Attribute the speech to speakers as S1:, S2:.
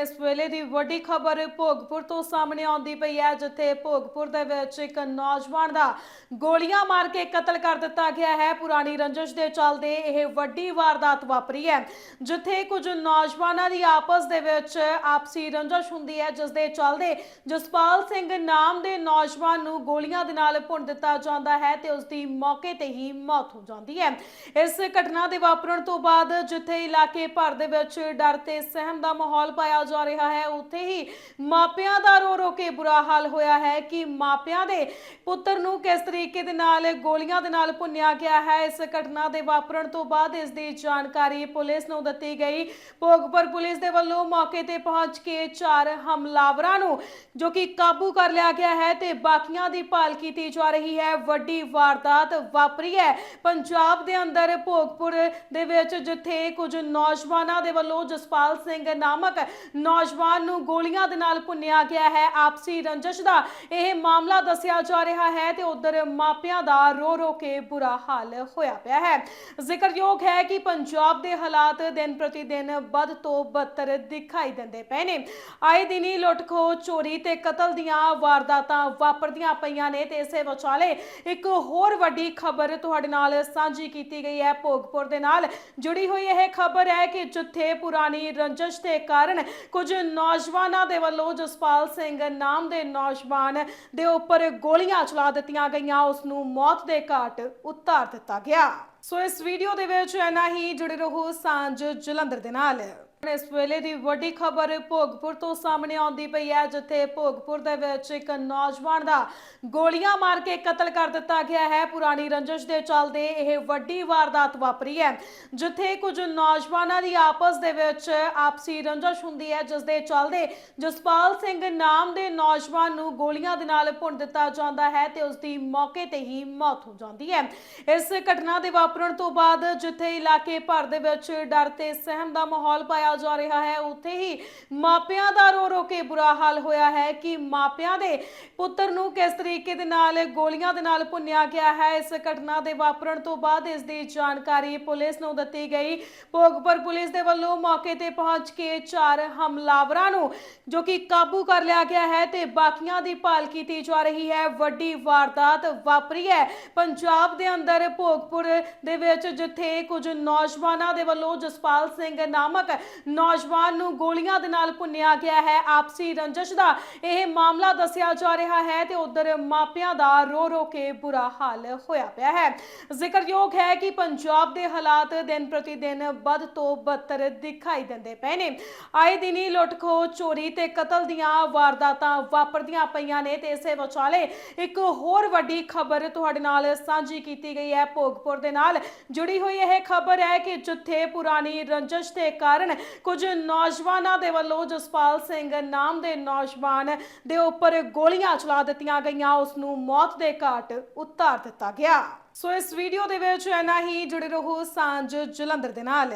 S1: ਇਸ ਵੇਲੇ ਦੀ ਵੱਡੀ ਖਬਰ ਭੋਗਪੁਰ ਤੋਂ ਸਾਹਮਣੇ ਆਉਂਦੀ ਪਈ ਹੈ, ਜਿੱਥੇ ਭੋਗਪੁਰ ਦੇ ਵਿੱਚ ਇੱਕ ਨੌਜਵਾਨ ਦਾ ਗੋਲੀਆਂ ਮਾਰ ਕੇ ਕਤਲ ਕਰ ਦਿੱਤਾ ਗਿਆ ਹੈ। ਪੁਰਾਣੀ ਰੰਜਿਸ਼ ਦੇ ਚੱਲਦੇ ਇਹ ਵੱਡੀ ਵਾਰਦਾਤ ਵਾਪਰੀ ਹੈ, ਜਿੱਥੇ ਕੁਝ ਨੌਜਵਾਨਾਂ ਦੀ ਆਪਸ ਦੇ ਵਿੱਚ ਆਪਸੀ ਰੰਜਿਸ਼ ਹੁੰਦੀ ਹੈ ਜਿਸ ਦੇ ਚੱਲਦੇ ਜਸਪਾਲ ਸਿੰਘ ਨਾਮ ਦੇ ਨੌਜਵਾਨ ਨੂੰ ਗੋਲੀਆਂ ਦੇ ਨਾਲ ਭੁੰਨ ਦਿੱਤਾ ਜਾਂਦਾ ਹੈ ਤੇ ਉਸ ਦੀ ਮੌਕੇ ਤੇ ਹੀ ਮੌਤ ਹੋ ਜਾਂਦੀ ਹੈ। ਇਸ ਘਟਨਾ ਦੇ ਵਾਪਰਨ ਤੋਂ ਬਾਅਦ ਜਿੱਥੇ ਇਲਾਕੇ ਭਰ ਦੇ ਵਿੱਚ ਡਰ ਤੇ ਸਹਿਮ ਦਾ ਮਾਹੌਲ ਪਾਇਆ ਜਾ ਰਿਹਾ ਹੈ। ਉੱਥੇ ਹੀ ਮਾਪਿਆਂ ਦਾ ਰੋ ਰੋ ਕੇ ਬੁਰਾ ਹਾਲ ਹੋਇਆ ਹੈ ਕਿ ਮਾਪਿਆਂ ਦੇ ਪੁੱਤਰ ਨੂੰ ਕਿਸ ਤਰੀਕੇ ਦੇ ਨਾਲ ਗੋਲੀਆਂ ਦੇ ਨਾਲ ਭੁੰਨਿਆ ਗਿਆ ਹੈ। ਇਸ ਘਟਨਾ ਦੇ ਵਾਪਰਨ ਤੋਂ ਬਾਅਦ ਇਸ ਦੀ ਜਾਣਕਾਰੀ ਪੁਲਿਸ ਨੂੰ ਦਿੱਤੀ ਗਈ। ਭੋਗਪੁਰ ਪੁਲਿਸ ਦੇ ਵੱਲੋਂ ਮੌਕੇ ਤੇ ਪਹੁੰਚ ਕੇ ਚਾਰ ਹਮਲਾਵਰਾਂ ਨੂੰ ਜੋ ਕਿ ਕਾਬੂ ਕਰ ਲਿਆ ਗਿਆ ਹੈ ਤੇ ਬਾਕੀਆਂ ਦੀ ਭਾਲ ਕੀਤੀ ਜਾ ਰਹੀ ਹੈ। ਵੱਡੀ ਵਾਰਦਾਤ ਵਾਪਰੀ ਹੈ। ਪੰਜਾਬ ਦੇ ਅੰਦਰ ਭੋਗਪੁਰ ਦੇ ਵਿੱਚ ਜਿੱਥੇ ਕੁਝ ਨੌਜਵਾਨਾਂ ਦੇ ਵੱਲੋਂ ਜਸਪਾਲ ਸਿੰਘ ਨਾਮਕ ਨੌਜਵਾਨ ਨੂੰ ਗੋਲੀਆਂ ਦੇ ਨਾਲ ਭੁੰਨਿਆ ਗਿਆ ਹੈ, ਆਪਸੀ ਰੰਜਿਸ਼ ਦਾ ਇਹ ਮਾਮਲਾ ਦੱਸਿਆ ਜਾ ਰਿਹਾ ਹੈ ਤੇ ਉਧਰ ਮਾਪਿਆਂ ਦਾ ਰੋ ਰੋ ਕੇ ਬੁਰਾ ਹਾਲ ਹੋਇਆ ਪਿਆ ਹੈ। ਜ਼ਿਕਰਯੋਗ ਹੈ ਕਿ ਪੰਜਾਬ ਦੇ ਹਾਲਾਤ ਦਿਨ ਪ੍ਰਤੀ ਦਿਨ ਵੱਧ ਤੋਂ ਬੱਤਰ ਦਿਖਾਈ ਦਿੰਦੇ ਪਏ ਨੇ। ਆਏ ਦਿਨ ਹੀ ਲੁੱਟਖੋ ਚੋਰੀ ਤੇ ਕਤਲ ਦੀਆਂ ਵਾਰਦਾਤਾਂ ਵਾਪਰਦੀਆਂ ਪਈਆਂ ਨੇ ਤੇ ਇਸੇ ਵਿਚਾਲੇ ਇੱਕ ਹੋਰ ਵੱਡੀ ਖਬਰ ਤੁਹਾਡੇ ਨਾਲ ਸਾਂਝੀ ਕੀਤੀ ਗਈ ਹੈ ਭੋਗਪੁਰ ਦੇ ਨਾਲ। ਜੁੜੀ ਹੋਈ ਇਹ ਖਬਰ ਹੈ ਕਿ ਜਿੱਥੇ ਪੁਰਾਣੀ ਰੰਜਿਸ਼ ਦੇ ਕਾਰਨ ਕੁਝ ਨੌਜਵਾਨਾਂ ਦੇ ਵੱਲੋਂ ਜਸਪਾਲ ਸਿੰਘ ਨਾਮ ਦੇ ਨੌਜਵਾਨ ਦੇ ਉੱਪਰ ਗੋਲੀਆਂ ਚਲਾ ਦਿੱਤੀਆਂ ਗਈਆਂ। ਉਸ ਨੂੰ ਮੌਤ ਦੇ ਘਾਟ ਉਤਾਰ ਦਿੱਤਾ ਗਿਆ। ਸੋ ਇਸ ਵੀਡੀਓ ਦੇ ਵਿੱਚ ਐਨਾ ਹੀ। ਜੁੜੇ ਰਹੋ ਸਾਂਝ ਜਲੰਧਰ ਦੇ ਨਾਲ। ਇਸ ਵੇਲੇ ਦੀ ਵੱਡੀ ਖਬਰ ਭੋਗਪੁਰ ਤੋਂ ਸਾਹਮਣੇ ਆਉਂਦੀ ਪਈ ਹੈ, ਜਿੱਥੇ ਭੋਗਪੁਰ ਦੇ ਵਿੱਚ ਇੱਕ ਨੌਜਵਾਨ ਦਾ ਗੋਲੀਆਂ ਮਾਰ ਕੇ ਕਤਲ ਕਰ ਦਿੱਤਾ ਗਿਆ ਹੈ। ਪੁਰਾਣੀ ਰੰਜਿਸ਼ ਦੇ ਚੱਲਦੇ ਇਹ ਵੱਡੀ ਵਾਰਦਾਤ ਵਾਪਰੀ ਹੈ, ਜਿੱਥੇ ਕੁਝ ਨੌਜਵਾਨਾਂ ਦੀ ਆਪਸ ਦੇ ਵਿੱਚ ਆਪਸੀ ਰੰਜਿਸ਼ ਹੁੰਦੀ ਹੈ, ਜਿਸ ਦੇ ਚੱਲਦੇ ਜਸਪਾਲ ਸਿੰਘ ਨਾਮ ਦੇ ਨੌਜਵਾਨ ਨੂੰ ਗੋਲੀਆਂ ਦੇ ਨਾਲ ਭੁੰਨ ਦਿੱਤਾ ਜਾਂਦਾ ਹੈ ਤੇ ਉਸ ਦੀ ਮੌਕੇ ਤੇ ਹੀ ਮੌਤ ਹੋ ਜਾਂਦੀ ਹੈ। ਇਸ ਘਟਨਾ ਦੇ ਵਾਪਰਨ ਤੋਂ ਬਾਅਦ ਜਿੱਥੇ ਇਲਾਕੇ ਭਰ ਦੇ ਵਿੱਚ ਡਰ ਤੇ ਸਹਿਮ ਦਾ ਮਾਹੌਲ ਪਾਇਆ ਜਾ ਰਿਹਾ ਹੈ, ਉੱਥੇ ਹੀ ਮਾਪਿਆਂ ਦਾ ਰੋ ਰੋ ਕੇ ਬੁਰਾ ਹਾਲ ਹੋਇਆ ਹੈ ਕਿ ਮਾਪਿਆਂ ਦੇ ਪੁੱਤਰ ਨੂੰ ਕਿਸ ਤਰੀਕੇ ਦੇ ਨਾਲ ਗੋਲੀਆਂ ਦੇ ਨਾਲ ਭੁੰਨਿਆ ਗਿਆ ਹੈ, ਇਸ ਘਟਨਾ ਦੇ ਵਾਪਰਨ ਤੋਂ ਬਾਅਦ ਇਸ ਦੀ ਜਾਣਕਾਰੀ ਪੁਲਿਸ ਨੂੰ ਦਿੱਤੀ ਗਈ। ਭੋਗਪੁਰ ਪੁਲਿਸ ਦੇ ਵੱਲੋਂ ਮੌਕੇ ਤੇ ਪਹੁੰਚ ਕੇ ਚਾਰ ਹਮਲਾਵਰਾਂ ਨੂੰ ਜੋ ਕਿ ਕਾਬੂ ਕਰ ਲਿਆ ਗਿਆ ਹੈ ਤੇ ਬਾਕੀਆਂ ਦੀ ਭਾਲ ਕੀਤੀ ਜਾ ਰਹੀ ਹੈ, ਵੱਡੀ ਵਾਰਦਾਤ ਵਾਪਰੀ ਹੈ। ਪੰਜਾਬ ਦੇ ਅੰਦਰ ਭੋਗਪੁਰ ਦੇ ਵਿੱਚ ਜਿੱਥੇ ਕੁਝ ਨੌਜਵਾਨਾਂ ਦੇ ਵੱਲੋਂ ਜਸਪਾਲ ਸਿੰਘ ਨਾਮਕ ਨੌਜਵਾਨ ਨੂੰ ਗੋਲੀਆਂ ਦੇ ਨਾਲ ਭੁੰਨਿਆ ਗਿਆ ਹੈ। ਆਪਸੀ ਰੰਜਸ਼ ਦਾ ਇਹ ਮਾਮਲਾ ਦੱਸਿਆ ਜਾ ਰਿਹਾ ਹੈ ਤੇ ਉਧਰ ਮਾਪਿਆਂ ਦਾ ਰੋ ਰੋ ਕੇ ਬੁਰਾ ਹਾਲ ਹੋਇਆ ਪਿਆ ਹੈ। ਜ਼ਿਕਰਯੋਗ ਹੈ ਕਿ ਪੰਜਾਬ ਦੇ ਹਾਲਾਤ ਦਿਨ ਪ੍ਰਤੀ ਦਿਨ ਵੱਧ ਤੋਂ ਬੱਤਰ ਦਿਖਾਈ ਦਿੰਦੇ ਪਏ ਨੇ। ਆਏ ਦਿਨ ਹੀ ਲੁੱਟਖੋ ਚੋਰੀ ਤੇ ਕਤਲ ਦੀਆਂ ਵਾਰਦਾਤਾਂ ਵਾਪਰਦੀਆਂ ਪਈਆਂ ਨੇ ਤੇ ਇਸੇ ਵਿਚਾਲੇ ਇੱਕ ਹੋਰ ਵੱਡੀ ਖਬਰ ਤੁਹਾਡੇ ਨਾਲ ਸਾਂਝੀ ਕੀਤੀ ਗਈ ਹੈ। ਭੋਗਪੁਰ ਦੇ ਨਾਲ ਜੁੜੀ ਹੋਈ ਇਹ ਖਬਰ ਹੈ ਕਿ ਜਿੱਥੇ ਪੁਰਾਣੀ ਰੰਜਸ਼ ਦੇ ਕਾਰਨ ਕੁਝ ਨੌਜਵਾਨਾਂ ਦੇ ਵੱਲੋਂ ਜਸਪਾਲ ਸਿੰਘ ਨਾਮ ਦੇ ਨੌਜਵਾਨ ਦੇ ਉੱਪਰ ਗੋਲੀਆਂ ਚਲਾ ਦਿੱਤੀਆਂ ਗਈਆਂ। ਉਸ ਨੂੰ ਮੌਤ ਦੇ ਘਾਟ ਉਤਾਰ ਦਿੱਤਾ ਗਿਆ। ਸੋ ਇਸ ਵੀਡੀਓ ਦੇ ਵਿੱਚ ਐਨਾ ਹੀ। ਜੁੜੇ ਰਹੋ ਸਾਂਝ ਜਲੰਧਰ ਦੇ ਨਾਲ।